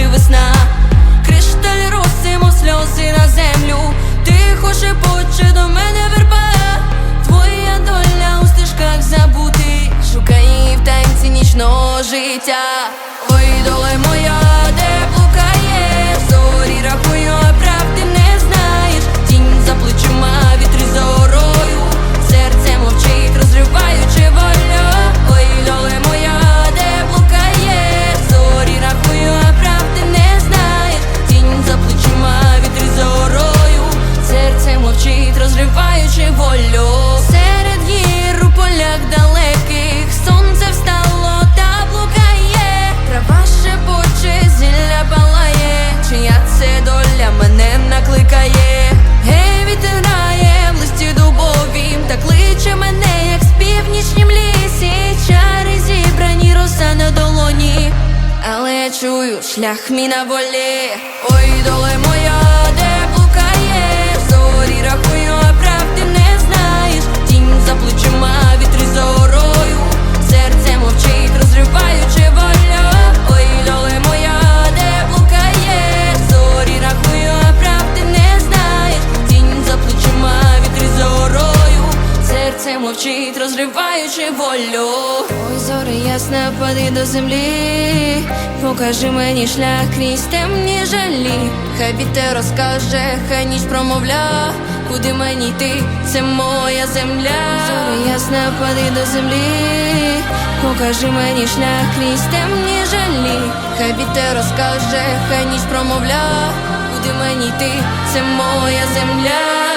чи весна, кришталь росимо сльози на землю, тихо шепоче до мене верба, твоя доля у стежках забути, шукає в танці нічного життя, Ой, доле Чую шлях мій на волі. Ой, доле моя, серце мовчить, розриваючи волю. Ой, зоре ясна, пади до землі, покажи мені шлях крізь темні жалі. Хай вітер розкаже, хай ніч промовля, куди мені йти, це моя земля. Зоре ясна, пади до землі, покажи мені шлях крізь темні жалі. Хай вітер розкаже, хай ніч промовля, куди мені йти, це моя земля.